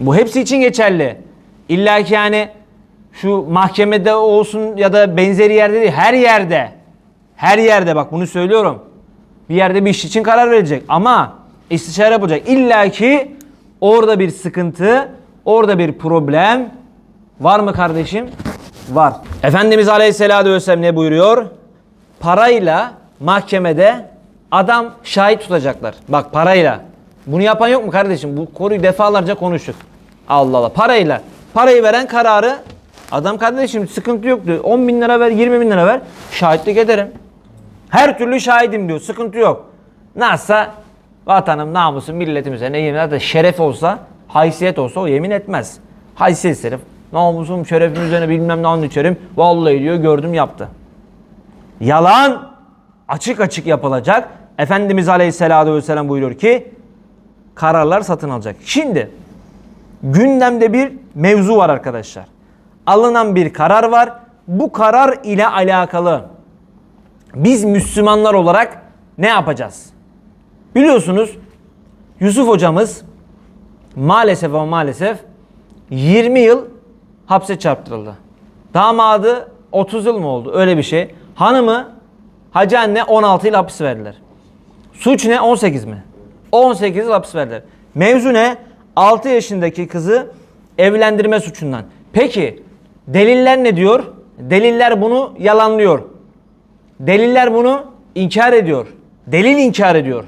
Bu hepsi için geçerli. İlla ki yani şu mahkemede olsun ya da benzeri yerde değil her yerde. Her yerde bak bunu söylüyorum. Bir yerde bir iş için karar verecek ama istişare yapacak. İlla ki orada bir sıkıntı, orada bir problem var mı kardeşim? Var. Efendimiz Aleyhisselatü Vesselam ne buyuruyor? Parayla mahkemede adam şahit tutacaklar. Bak parayla. Bunu yapan yok mu kardeşim? Bu konuyu defalarca konuştuk. Allah Allah. Parayla. Parayı veren kararı adam kardeşim sıkıntı yok diyor. 10 bin lira ver 20 bin lira ver. Şahitlik ederim. Her türlü şahidim diyor. Sıkıntı yok. Nasılsa vatanım, namusum, milletim üzerine yemin eder. Şeref olsa, haysiyet olsa o yemin etmez. Haysiyet herif. Namusum, şerefim üzerine bilmem ne anı içerim. Vallahi diyor gördüm yaptı. Yalan açık açık yapılacak. Efendimiz Aleyhisselatü Vesselam buyuruyor ki kararlar satın alacak. Şimdi gündemde bir mevzu var arkadaşlar. Alınan bir karar var. Bu karar ile alakalı biz Müslümanlar olarak ne yapacağız? Biliyorsunuz Yusuf hocamız maalesef ama maalesef 20 yıl hapse çarptırıldı. Damadı 30 yıl mı oldu? Öyle bir şey. Hanımı Hacı anne 16 yıl hapis verdiler. Suç ne? 18 mi? 18 yıl hapis verdiler. Mevzu ne? 6 yaşındaki kızı evlendirme suçundan. Peki deliller ne diyor? Deliller bunu yalanlıyor. Deliller bunu inkar ediyor. Delil inkar ediyor.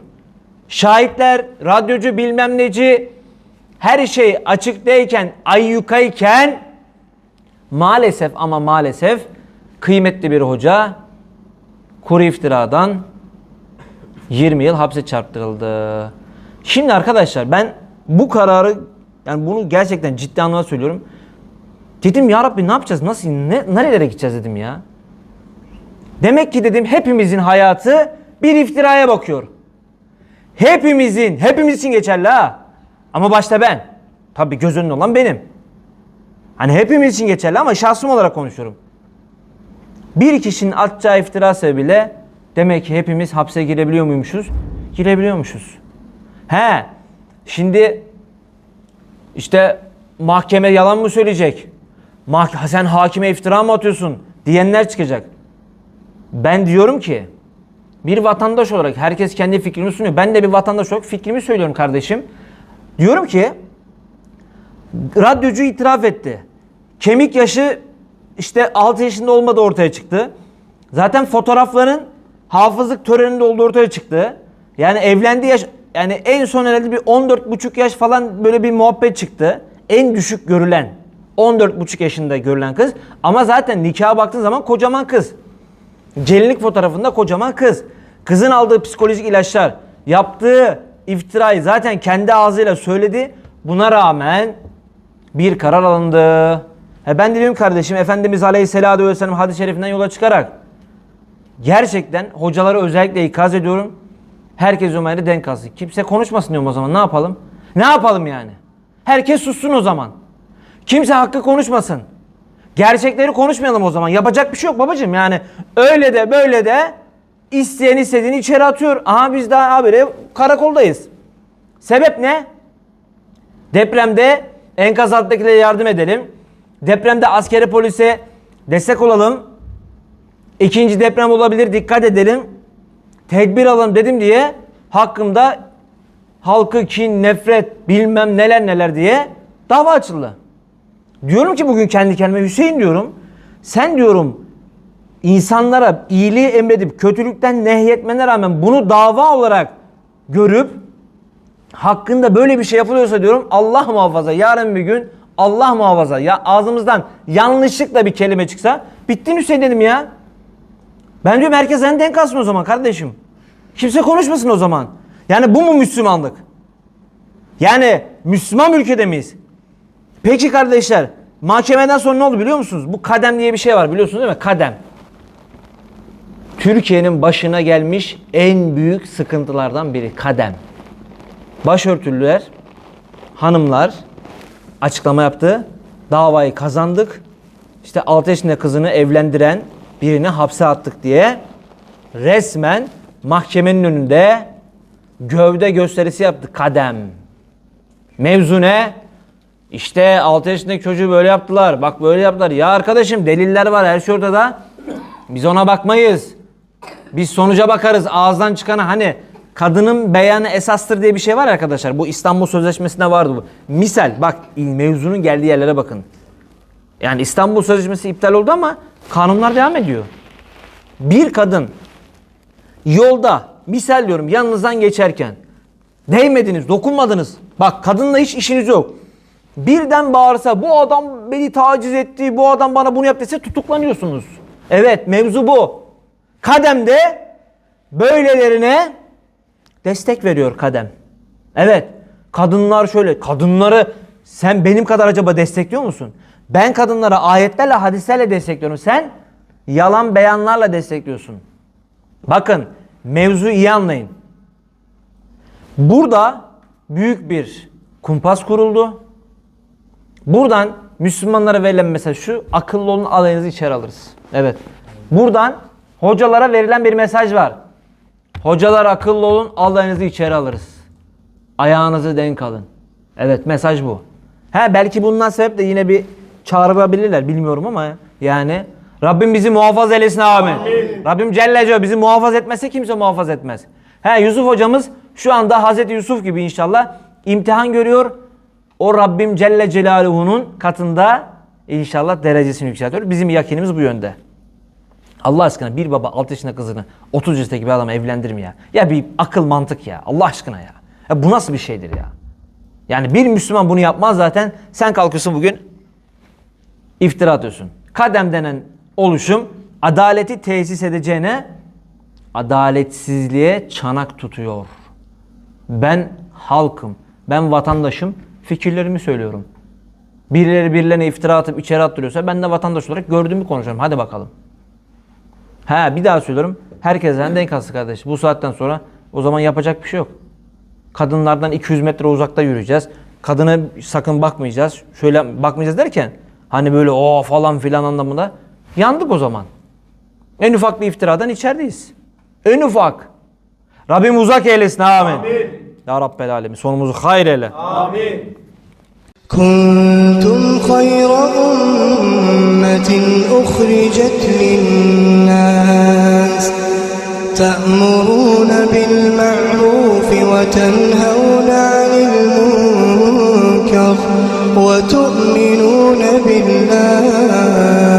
Şahitler, radyocu bilmem neci her şey açıktayken, ayyukayken maalesef ama maalesef kıymetli bir hoca kuru iftiradan 20 yıl hapse çarptırıldı. Şimdi arkadaşlar ben bu kararı yani bunu gerçekten ciddi anlamda söylüyorum. Dedim ya Rabbi ne yapacağız? Nasıl ne, nerelere gideceğiz dedim ya. Demek ki dedim hepimizin hayatı bir iftiraya bakıyor. Hepimizin, hepimiz için geçerli ha. Ama başta ben. Tabii göz önünde olan benim. Hani hepimiz için geçerli ama şahsım olarak konuşuyorum. Bir kişinin atacağı iftira sebebiyle demek ki hepimiz hapse girebiliyor muymuşuz? Girebiliyormuşuz. He, şimdi işte mahkeme yalan mı söyleyecek? Mah sen hakime iftira mı atıyorsun? Diyenler çıkacak. Ben diyorum ki bir vatandaş olarak herkes kendi fikrini sunuyor. Ben de bir vatandaş olarak fikrimi söylüyorum kardeşim. Diyorum ki radyocu itiraf etti. Kemik yaşı işte 6 yaşında olmadı ortaya çıktı. Zaten fotoğrafların hafızlık töreninde olduğu ortaya çıktı. Yani evlendiği yaş yani en son herhalde bir 14,5 yaş falan böyle bir muhabbet çıktı. En düşük görülen 14,5 yaşında görülen kız. Ama zaten nikaha baktığın zaman kocaman kız. Gelinlik fotoğrafında kocaman kız. Kızın aldığı psikolojik ilaçlar, yaptığı iftirayı zaten kendi ağzıyla söyledi. Buna rağmen bir karar alındı. He ben de diyorum kardeşim Efendimiz Aleyhisselatü Vesselam hadis-i şerifinden yola çıkarak gerçekten hocaları özellikle ikaz ediyorum. Herkes Ömer'i denk alsın. Kimse konuşmasın diyorum o zaman. Ne yapalım? Ne yapalım yani? Herkes sussun o zaman. Kimse hakkı konuşmasın. Gerçekleri konuşmayalım o zaman. Yapacak bir şey yok babacığım. Yani öyle de böyle de isteyen istediğini içeri atıyor. Aha biz daha habire karakoldayız. Sebep ne? Depremde enkaz altındakilere yardım edelim. Depremde askeri polise destek olalım. İkinci deprem olabilir dikkat edelim. Tedbir alalım dedim diye hakkımda halkı kin, nefret, bilmem neler neler diye dava açıldı. Diyorum ki bugün kendi kendime Hüseyin diyorum. Sen diyorum insanlara iyiliği emredip kötülükten nehyetmene rağmen bunu dava olarak görüp hakkında böyle bir şey yapılıyorsa diyorum Allah muhafaza yarın bir gün Allah muhafaza ya ağzımızdan yanlışlıkla bir kelime çıksa bittin Hüseyin dedim ya. Ben diyorum herkes en denk alsın o zaman kardeşim. Kimse konuşmasın o zaman. Yani bu mu Müslümanlık? Yani Müslüman ülkede miyiz? Peki kardeşler mahkemeden sonra ne oldu biliyor musunuz? Bu kadem diye bir şey var biliyorsunuz değil mi? Kadem. Türkiye'nin başına gelmiş en büyük sıkıntılardan biri kadem. Başörtülüler, hanımlar açıklama yaptı. Davayı kazandık. İşte 6 yaşında kızını evlendiren birini hapse attık diye resmen mahkemenin önünde gövde gösterisi yaptı kadem. Mevzu ne? İşte 6 yaşındaki çocuğu böyle yaptılar. Bak böyle yaptılar. Ya arkadaşım deliller var her şey ortada. Biz ona bakmayız. Biz sonuca bakarız. Ağızdan çıkana hani kadının beyanı esastır diye bir şey var arkadaşlar. Bu İstanbul Sözleşmesi'nde vardı bu. Misal bak mevzunun geldiği yerlere bakın. Yani İstanbul Sözleşmesi iptal oldu ama kanunlar devam ediyor. Bir kadın yolda misal diyorum yanınızdan geçerken değmediniz, dokunmadınız. Bak kadınla hiç işiniz yok. Birden bağırsa bu adam beni taciz etti, bu adam bana bunu yaptı dese tutuklanıyorsunuz. Evet mevzu bu. Kademde böylelerine destek veriyor kadem. Evet kadınlar şöyle kadınları sen benim kadar acaba destekliyor musun? Ben kadınlara ayetlerle hadislerle destekliyorum. Sen yalan beyanlarla destekliyorsun. Bakın mevzu iyi anlayın. Burada büyük bir kumpas kuruldu. Buradan Müslümanlara verilen mesaj şu. Akıllı olun alayınızı içeri alırız. Evet. Buradan hocalara verilen bir mesaj var. Hocalar akıllı olun alayınızı içeri alırız. Ayağınızı denk alın. Evet mesaj bu. He belki bundan sebep de yine bir çağrılabilirler bilmiyorum ama yani Rabbim bizi muhafaza eylesin amin. Rabbim Celle Celaluhu bizi muhafaza etmezse kimse muhafaza etmez. He Yusuf hocamız şu anda Hazreti Yusuf gibi inşallah imtihan görüyor. O Rabbim Celle Celaluhu'nun katında inşallah derecesini yükseltiyor. Bizim yakinimiz bu yönde. Allah aşkına bir baba 6 yaşında kızını 30 yaşındaki bir adama evlendirir mi ya? Ya bir akıl mantık ya. Allah aşkına ya. ya. Bu nasıl bir şeydir ya? Yani bir Müslüman bunu yapmaz zaten. Sen kalkıyorsun bugün iftira atıyorsun. Kadem denen oluşum adaleti tesis edeceğine adaletsizliğe çanak tutuyor. Ben halkım, ben vatandaşım, fikirlerimi söylüyorum. Birileri birilerine iftira atıp içeri attırıyorsa ben de vatandaş olarak gördüğümü konuşuyorum. Hadi bakalım. Ha bir daha söylüyorum. Herkesten denk alsın kardeş. Bu saatten sonra o zaman yapacak bir şey yok. Kadınlardan 200 metre uzakta yürüyeceğiz. Kadına sakın bakmayacağız. Şöyle bakmayacağız derken hani böyle o falan filan anlamında yandık o zaman. En ufak bir iftiradan içerideyiz. En ufak. Rabbim uzak eylesin amin. Ya Rabbel alemin sonumuzu hayır eyle. كنتم خير أمة أخرجت للناس تأمرون بالمعروف وتنهون عن المنكر وتؤمنون بالله.